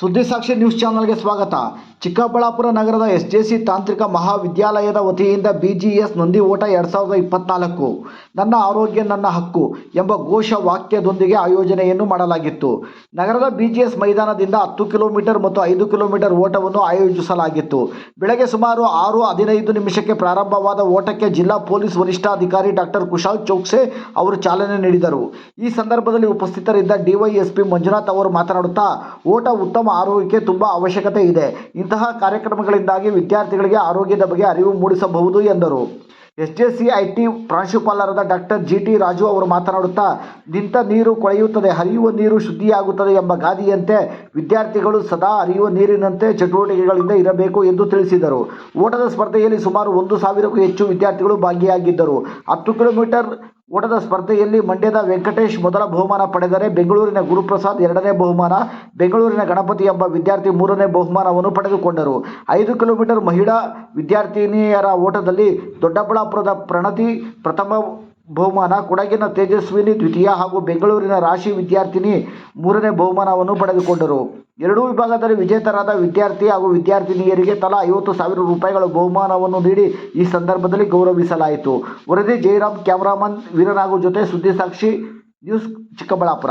ಸುದ್ದಿಸಾಕ್ಷಿ news ಚಾನಲ್ಗೆ ಸ್ವಾಗತ. ಚಿಕ್ಕಬಳ್ಳಾಪುರ ನಗರದ ಎಸ್ ಜೆ ಸಿ ತಾಂತ್ರಿಕ ಮಹಾವಿದ್ಯಾಲಯದ ವತಿಯಿಂದ ಬಿಜಿಎಸ್ ನಂದಿ ಓಟ ಎರಡು ಸಾವಿರದ ಇಪ್ಪತ್ನಾಲ್ಕು. ನನ್ನ ಆರೋಗ್ಯ ನನ್ನ ಹಕ್ಕು ಎಂಬ ಘೋಷ ವಾಕ್ಯದೊಂದಿಗೆ ಆಯೋಜನೆಯನ್ನು ಮಾಡಲಾಗಿತ್ತು. ನಗರದ ಬಿ ಜಿ ಎಸ್ ಮೈದಾನದಿಂದ ಹತ್ತು ಕಿಲೋಮೀಟರ್ ಮತ್ತು ಐದು ಕಿಲೋಮೀಟರ್ ಓಟವನ್ನು ಆಯೋಜಿಸಲಾಗಿತ್ತು. ಬೆಳಗ್ಗೆ ಸುಮಾರು ಆರು ಹದಿನೈದು ನಿಮಿಷಕ್ಕೆ ಪ್ರಾರಂಭವಾದ ಓಟಕ್ಕೆ ಜಿಲ್ಲಾ ಪೊಲೀಸ್ ವರಿಷ್ಠಾಧಿಕಾರಿ ಡಾಕ್ಟರ್ ಕುಶಾಲ್ ಚೌಕ್ಸೆ ಅವರು ಚಾಲನೆ ನೀಡಿದರು. ಈ ಸಂದರ್ಭದಲ್ಲಿ ಉಪಸ್ಥಿತರಿದ್ದ ಡಿವೈಎಸ್ಪಿ ಮಂಜುನಾಥ್ ಅವರು ಮಾತನಾಡುತ್ತಾ, ಓಟ ಉತ್ತಮ ಆರೋಗ್ಯಕ್ಕೆ ತುಂಬ ಅವಶ್ಯಕತೆ ಇದೆ. ಇಂತಹ ಕಾರ್ಯಕ್ರಮಗಳಿಂದಾಗಿ ವಿದ್ಯಾರ್ಥಿಗಳಿಗೆ ಆರೋಗ್ಯದ ಬಗ್ಗೆ ಅರಿವು ಮೂಡಿಸಬಹುದು ಎಂದರು. S J C I T ಪ್ರಾಂಶುಪಾಲರಾದ ಡಾಕ್ಟರ್ ಜಿ ಟಿ ರಾಜು ಅವರು ಮಾತನಾಡುತ್ತಾ, ನಿಂತ ನೀರು ಕೊಳೆಯುತ್ತದೆ, ಹರಿಯುವ ನೀರು ಶುದ್ಧಿಯಾಗುತ್ತದೆ ಎಂಬ ಗಾದಿಯಂತೆ ವಿದ್ಯಾರ್ಥಿಗಳು ಸದಾ ಹರಿಯುವ ನೀರಿನಂತೆ ಚಟುವಟಿಕೆಗಳಿಂದ ಇರಬೇಕು ಎಂದು ತಿಳಿಸಿದರು. ಓಟದ ಸ್ಪರ್ಧೆಯಲ್ಲಿ ಸುಮಾರು ಒಂದು ಸಾವಿರಕ್ಕೂ ಹೆಚ್ಚು ವಿದ್ಯಾರ್ಥಿಗಳು ಭಾಗಿಯಾಗಿದ್ದರು. ಹತ್ತು ಕಿಲೋಮೀಟರ್ ಓಟದ ಸ್ಪರ್ಧೆಯಲ್ಲಿ ಮಂಡ್ಯದ ವೆಂಕಟೇಶ್ ಮೊದಲ ಬಹುಮಾನ ಪಡೆದರೆ ಬೆಂಗಳೂರಿನ ಗುರುಪ್ರಸಾದ್ ಎರಡನೇ ಬಹುಮಾನ, ಬೆಂಗಳೂರಿನ ಗಣಪತಿ ಎಂಬ ವಿದ್ಯಾರ್ಥಿ ಮೂರನೇ ಬಹುಮಾನವನ್ನು ಪಡೆದುಕೊಂಡರು. ಐದು ಕಿಲೋಮೀಟರ್ ಮಹಿಳಾ ವಿದ್ಯಾರ್ಥಿನಿಯರ ಓಟದಲ್ಲಿ ದೊಡ್ಡಬಳ್ಳಾಪುರದ ಪ್ರಣತಿ ಪ್ರಥಮ ಬಹುಮಾನ, ಕೊಡಗಿನ ತೇಜಸ್ವಿನಿ ದ್ವಿತೀಯ ಹಾಗೂ ಬೆಂಗಳೂರಿನ ರಾಶಿ ವಿದ್ಯಾರ್ಥಿನಿ ಮೂರನೇ ಬಹುಮಾನವನ್ನು ಪಡೆದುಕೊಂಡರು. ಎರಡೂ ವಿಭಾಗದಲ್ಲಿ ವಿಜೇತರಾದ ವಿದ್ಯಾರ್ಥಿ ಹಾಗೂ ವಿದ್ಯಾರ್ಥಿನಿಯರಿಗೆ ತಲಾ ಐವತ್ತು ಸಾವಿರ ರೂಪಾಯಿಗಳ ಬಹುಮಾನವನ್ನು ನೀಡಿ ಈ ಸಂದರ್ಭದಲ್ಲಿ ಗೌರವಿಸಲಾಯಿತು. ವರದಿ ಜಯರಾಮ್ ಕ್ಯಾಮರಾಮನ್, ವೀರನಾಗು ಜೊತೆ ಸುದ್ದಿಸಾಕ್ಷಿ, ನ್ಯೂಸ್ ಚಿಕ್ಕಬಳ್ಳಾಪುರ.